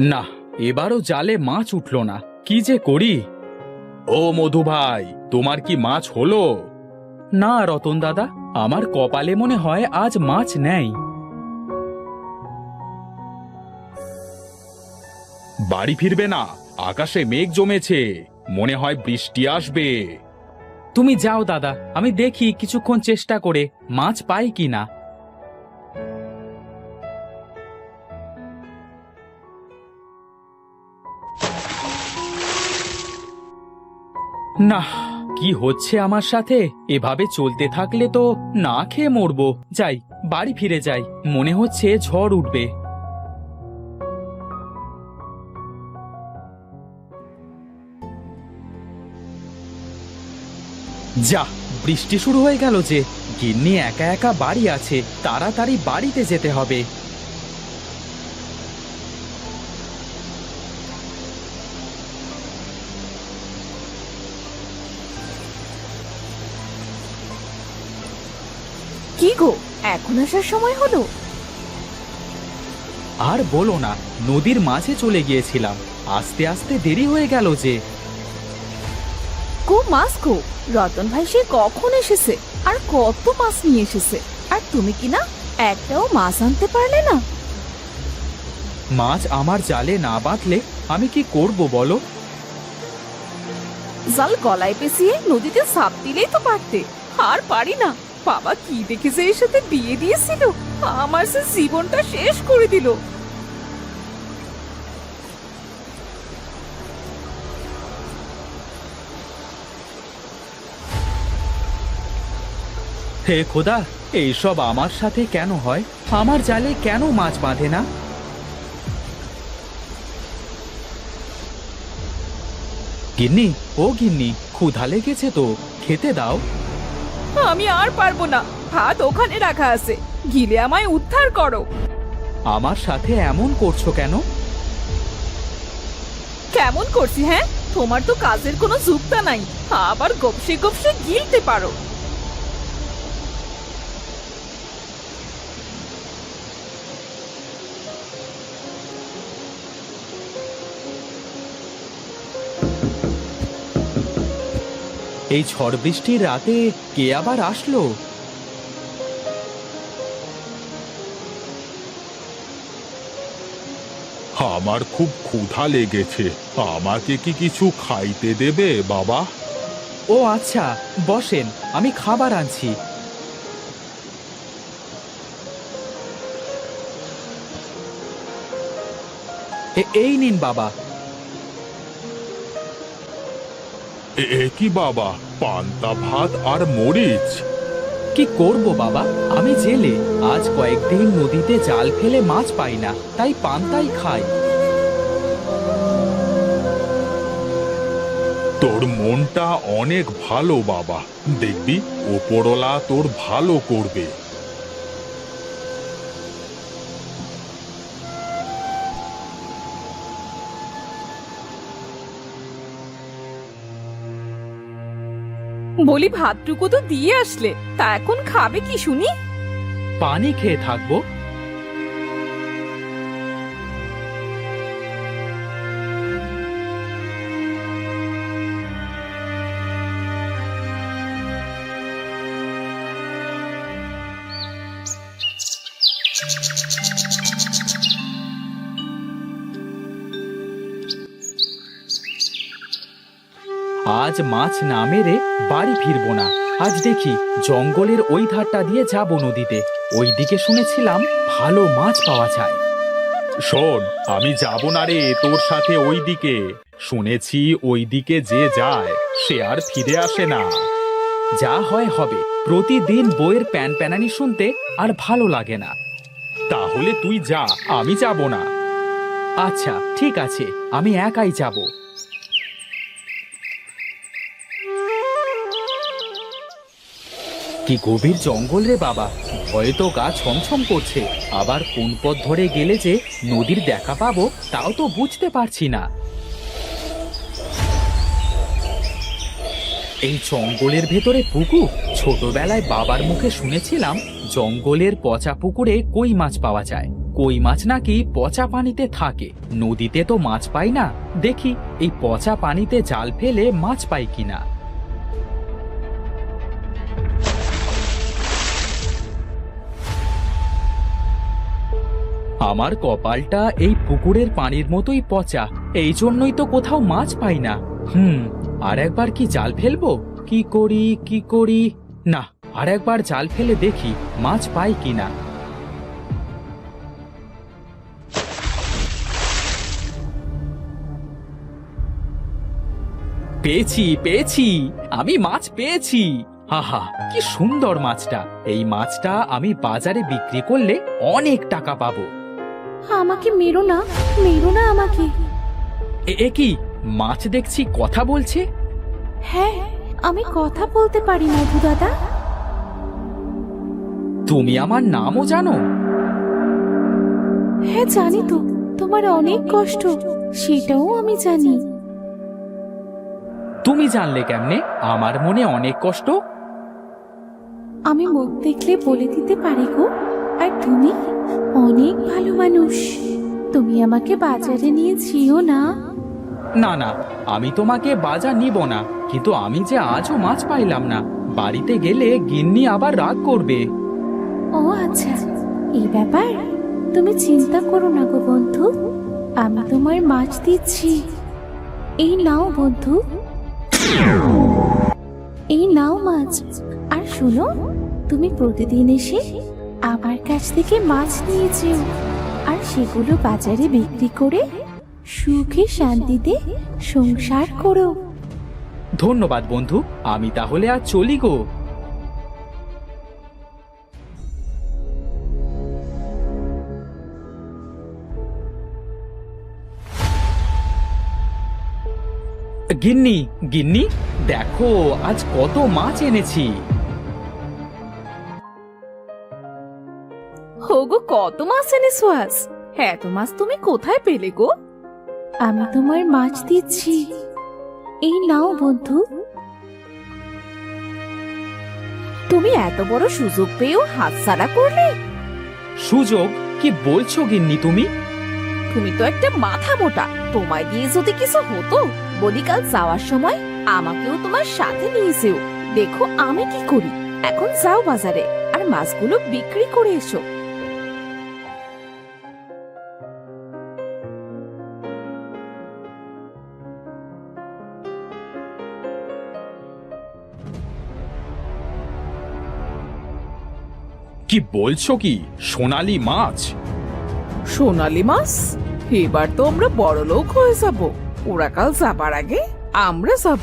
না, এবারও জালে মাছ উঠল না। কি যে করি? ও মধু ভাই, তোমার কি মাছ হলো? না, রতন দাদা, আমার কপালে মনে হয় আজ মাছ নেই। বাড়ি ফিরবে না, আকাশে মেঘ জমেছে, মনে হয় বৃষ্টি আসবে। তুমি যাও দাদা, আমি দেখি কিছুক্ষণ চেষ্টা করে মাছ পাই কি না। কি হচ্ছে আমার সাথে? এভাবে চলতে থাকলে তো না খেয়ে মরবো। যাই, বাড়ি ফিরে যাই। মনে হচ্ছে ঝড় উঠবে। যা, বৃষ্টি শুরু হয়ে গেল যে। গিন্নি একা একা বাড়ি আছে। তাড়াতাড়ি বাড়িতে যেতে হবে। কি গো? এখন আসার সময় হলো। আর বলো না নদীর মাঝে চলে গিয়েছিলাম। আস্তে আস্তে দেরি হয়ে গেল যে। কো মাছ কো রতন ভাই সে কখন এসেছে? আর কত মাছ নিয়ে এসেছে? আর তুমি কি না একটাও মাছ আনতে পারলে না? মাছ আমার জালে না বাঁধলে আমি কি করব বলো? জাল গলায় পেঁচিয়ে নদীতে সাপ দিলেই তো পারতে। আর পারি না। বাবা কি দেখেছে এর সাথে বিয়ে দিয়েছিল? আমার সে জীবনটা শেষ করে দিল। হে খোদা, এইসব আমার সাথে কেন হয়? আমার জালে কেন মাছ বাঁধে না? গিন্নি, ও গিন্নি, ক্ষুধা লেগেছে তো, খেতে দাও। আমি আর পারব না। হাত ওখানে রাখা আছে। গিলে আমায় উদ্ধার করো। আমার সাথে এমন করছ কেন? কেমন করছি হ্যাঁ? তোমার তো কাজের কোনো যুক্তা নাই। আবার গপসে গপসে গিলতে পারো। এই ঝড় বৃষ্টির রাতে কে আবার আসলো? আমার খুব ক্ষুধা লেগেছে। আমাকে কি কিছু খাইতে দেবে বাবা? ও আচ্ছা বসেন আমি খাবার আনছি। এই নিন বাবা এ- কি বাবা? পান্তা ভাত আর মরিচ। কি করব বাবা? আমি জেলে। আজ কয়েকদিন নদীতে জাল ফেলে মাছ পাই না তাই পান্তাই খাই। তোর মনটা অনেক ভালো বাবা। দেখবি ওপরলা তোর ভালো করবে। বলি ভাতটুকু তো দিয়ে আসলে তা এখন খাবে কি শুনি? পানি খেয়ে থাকব। আজ মাছ না মেরে বাড়ি ফিরবো না। আজ দেখি জঙ্গলের ওই ধারটা দিয়ে যাব নদীতে। ওই দিকে শুনেছিলাম ভালো মাছ পাওয়া যায়। শোন আমি যাব না রে তোর সাথে ওই দিকে শুনেছি ওই দিকে যে যায় সে আর ফিরে আসে না। যা হয় হবে প্রতিদিন বইয়ের প্যান প্যানানি শুনতে আর ভালো লাগে না। তাহলে তুই যা আমি যাব না। আচ্ছা ঠিক আছে আমি একাই যাব। কি গভীর জঙ্গল রে বাবা? ভয়ে তো গা ছমছম করছে। আবার কোন পথ ধরে গেলে যে নদীর দেখা পাবো, তাও তো বুঝতে পারছি না। এই জঙ্গলের ভেতরে পুকুর? ছোটবেলায় বাবার মুখে শুনেছিলাম, জঙ্গলের পচা পুকুরে কই মাছ পাওয়া যায়। কই মাছ নাকি পচা পানিতে থাকে। নদীতে তো মাছ পাই না। দেখি, এই পচা পানিতে জাল ফেলে মাছ পাই কিনা। আমার কপালটা এই পুকুরের পানির মতোই পচা। এই জন্যই তো কোথাও মাছ পাই না। হুম, আর একবার কি জাল ফেলব? কি করি কি করি? না, আর একবার জাল ফেলে দেখি মাছ পাই কিনা। পেয়েছি পেয়েছি, আমি মাছ পেয়েছি। হাহা, কি সুন্দর মাছটা। এই মাছটা আমি বাজারে বিক্রি করলে অনেক টাকা পাবো। আমাকে মেরো না মেরো না আমাকে। এ কি মাছ দেখছি কথা বলছে? হ্যাঁ আমি কথা বলতে পারি মধু দাদা। তুমি আমার নামও জানো? হ্যাঁ জানি তো তোমার অনেক কষ্ট সেটাও আমি জানি। তুমি জানলে কেমনে আমার মনে অনেক কষ্ট। আমি মুখ দেখলে বলে দিতে পারি গো? আর তুমি? অনেক ভালো মানুষ। তুমি আমাকে বাজারে নিয়ে যেও না। না না আমি তোমাকে বাজার নিব না কিন্তু আমি যে আজও মাছ পাইলাম না বাড়িতে গেলে গিন্নি আবার রাগ করবে। ও আচ্ছা এই ব্যাপার? তুমি চিন্তা করো না গো বন্ধু আমি তোমার মাছ দিচ্ছি। এই নাও বন্ধু। এই নাও মাছ। আর শোনো তুমি প্রতিদিন এসে আমার কাছ থেকে মাছ নিয়ে যেও আর সেগুলো বাজারে বিক্রি করে সুখে শান্তিতে সংসার করো। ধন্যবাদ বন্ধু, আমি তাহলে আর চলি গো। গিন্নি গিন্নি, দেখো, আজ কত মাছ এনেছি। আজ এত মাছ তুমি কোথায় পেলে গো? আমি তোমার মাছ দিচ্ছি। এই নাও বন্ধু। তুমি এত বড় সুযোগ পেয়েও হাতছাড়া করলে? সুযোগ? কি বলছো গিন্নি তুমি? তুমি তো একটা মাথা মোটা। তোমায় দিয়ে যদি কিছু হতো বলি কাল যাওয়ার সময় আমাকেও তোমার সাথে নিয়ে যেও। দেখো আমি কি করি। এখন যাও বাজারে আর মাছগুলো বিক্রি করে এসো। কি বলছো কি? সোনালি মাছ? সোনালি মাছ? এবার তো আমরা বড় লোক হয়ে যাব। ওরা কাল যাবার আগে আমরা যাব।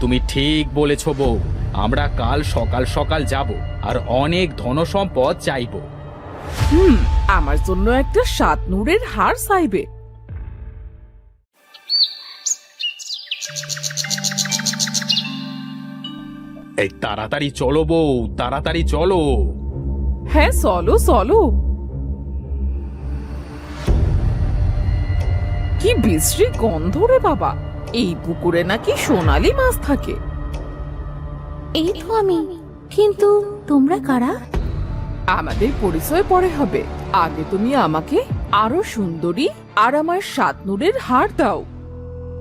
তুমি ঠিক বলেছ বউ। আমরা কাল সকাল সকাল যাব আর অনেক ধনসম্পদ চাইব। হুম আমার জন্য একটা সাত নূরের হার চাইবে। এই তাড়াতাড়ি চলো বউ তাড়াতাড়ি চলো। হ্যাঁ চলো চলো। কি বিশ্রী গন্ধ রে বাবা। এই পুকুরে নাকি সোনালি মাছ থাকে। এই তো আমি। কিন্তু তোমরা কারা? আমাদের পরিচয় পরে হবে। আগে তুমি আমাকে আরও সুন্দরী আর আমার সাত নূরের হার দাও।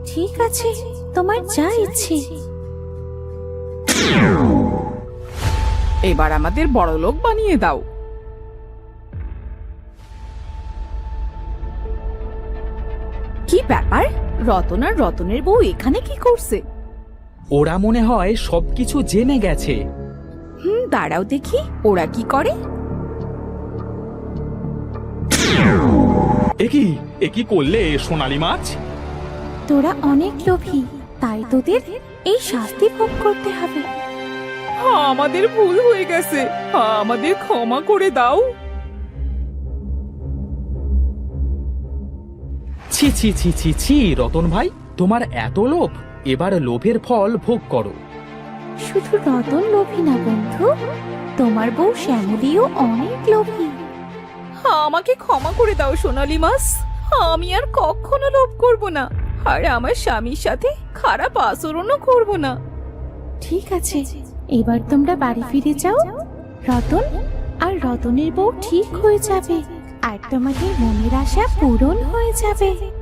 ঠিক আছে তোমার যা ইচ্ছে। এবার আমাদের বড় লোক বানিয়ে দাও। কি ব্যাপার? রতন আর রতনের বউ এখানে কি করছে? ওরা মনে হয় সবকিছু জেনে গেছে। হুম দাঁড়াও দেখি ওরা কি করে? একি একি করলে সোনালি মাছ? তোরা অনেক লোভী তাই তোদের এই শাস্তি ভোগ করতে হবে। আমাদের ভুল হয়ে গেছে। আমাদের ক্ষমা করে দাও। ছি ছি ছি ছি ছি রতন ভাই তোমার এত লোভ এবার লোভের ফল ভোগ করো। শুধু রতন লোভী না বন্ধু। তোমার বউ শ্যামলিও অনেক লোভী। হ্যাঁ, আমাকে ক্ষমা করে দাও সোনালি মাস। আমি আর কখনো লোভ করব না। আর আমার স্বামীর সাথে খারাপ আচরণও করব না। ঠিক আছে। এবার তোমরা বাড়ি ফিরে যাও। রতন আর রতনের বউ ঠিক হয়ে যাবে। আর তোমাদের মনের আশা পূরণ হয়ে যাবে।